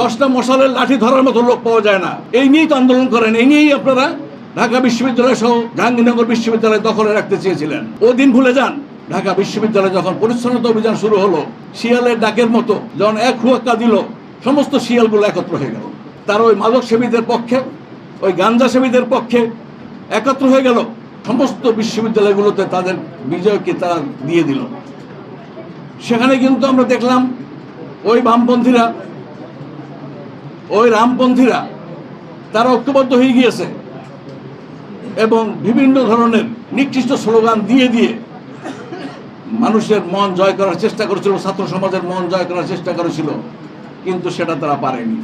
দশটা মশালের লাঠি ধরার মতো লোক পাওয়া যায় না। এই নিয়েই তো আন্দোলন করেন। এই নিয়েই আপনারা ঢাকা বিশ্ববিদ্যালয় সহ জাহাঙ্গীরনগর বিশ্ববিদ্যালয় দখলে রাখতে চেয়েছিলেন। ও দিন ভুলে যান, ঢাকা বিশ্ববিদ্যালয় যখন পরিচ্ছন্নতা অভিযান শুরু হলো, শিয়ালের ডাকের মতো যখন এক হুয়াক্কা দিল, সমস্ত শিয়ালগুলো একত্র হয়ে গেল। তার ওই মাদক সেবীদের পক্ষে, ওই গাঞ্জা সেবীদের পক্ষে একত্র হয়ে গেল। সমস্ত বিশ্ববিদ্যালয়গুলোতে তাদের বিজয়কে তারা দিয়ে দিল। সেখানে কিন্তু আমরা দেখলাম, ওই বামপন্থীরা ওই রামপন্থীরা, তারা ঐক্যবদ্ধ হয়ে গিয়েছে এবং বিভিন্ন ধরনের নিকৃষ্ট স্লোগান দিয়ে দিয়ে মানুষের মন জয় করার চেষ্টা করেছিল, ছাত্র সমাজের মন জয় করার চেষ্টা করেছিল, কিন্তু সেটা তারা পারেনি।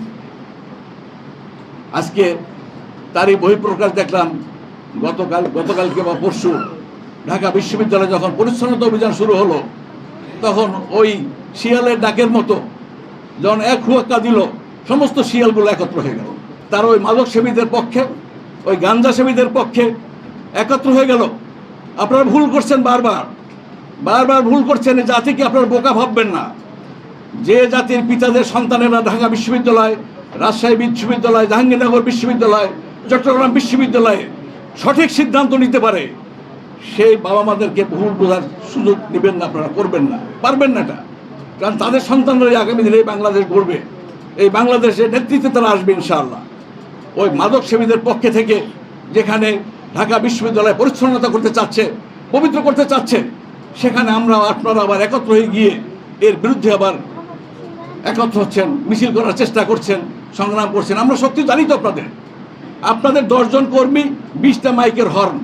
আজকে তারই বহিঃপ্রকাশ দেখলাম, গতকাল, গতকালকে বা পরশু ঢাকা বিশ্ববিদ্যালয়ে যখন পরিচ্ছন্নতা অভিযান শুরু হলো, তখন ওই শিয়ালের ডাকের মতো যখন এক হুয়াক্কা দিল সমস্ত শিয়ালগুলো একত্র হয়ে গেল। তার ওই মাদক সেবীদের পক্ষে, ওই গাঞ্জা সেবীদের পক্ষে একত্র হয়ে গেল। আপনারা ভুল করছেন বারবার। বারবার ভুল করছেন জাতিকে আপনারা বোকা ভাববেন না। যে জাতির পিতাদের সন্তানেরা ঢাকা বিশ্ববিদ্যালয়, রাজশাহী বিশ্ববিদ্যালয়, জাহাঙ্গীরনগর বিশ্ববিদ্যালয়, চট্টগ্রাম বিশ্ববিদ্যালয়ে সঠিক সিদ্ধান্ত নিতে পারে, সেই বাবা মাদেরকে ভুল বোঝার সুযোগ নেবেন না, আপনারা করবেন না। পারবেন না এটা। কারণ তাদের সন্তানরাই আগামী দিনে বাংলাদেশ গড়বে। এই বাংলাদেশের নেতৃত্বে তারা আসবে ইনশাআল্লাহ। ওই মাদক সেবীদের পক্ষে থেকে যেখানে ঢাকা বিশ্ববিদ্যালয় পরিচ্ছন্নতা করতে চাচ্ছে, পবিত্র করতে চাচ্ছে, সেখানে আমরা আপনারা আবার একত্র হয়ে গিয়ে এর বিরুদ্ধে আবার একত্র হচ্ছেন, মিছিল করার চেষ্টা করছেন, সংগ্রাম করছেন। আমরা সত্যি জানি তো আপনাদের। আপনাদের দশজন কর্মী, বিশটা মাইকের হর্ন।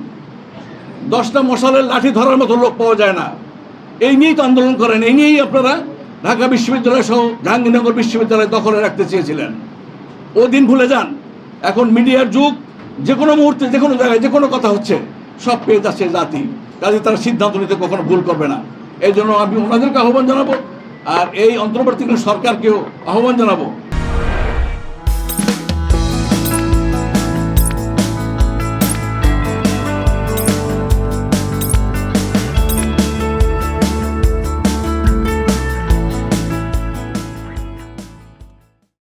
দশটা মশালের লাঠি ধরার মতো লোক পাওয়া যায় না। এই নিয়েই তো আন্দোলন করেন, এই নিয়েই আপনারা ঢাকা বিশ্ববিদ্যালয় সহ জাহাঙ্গীরনগর বিশ্ববিদ্যালয় দখলে রাখতে চেয়েছিলেন। ও দিন ভুলে যান, এখন মিডিয়ার যুগ, যে কোনো মুহূর্তে, যে কোনো জায়গায়, যে কোনো কথা হচ্ছে, সব পেয়ে যাচ্ছে জাতি। কাজে তারা সিদ্ধান্ত নিতে কখনো ভুল করবে না। এই জন্য আমি ওনাদেরকে আহ্বান জানাব, আর এই অন্তর্বর্তীকালীন সরকারকেও আহ্বান জানাব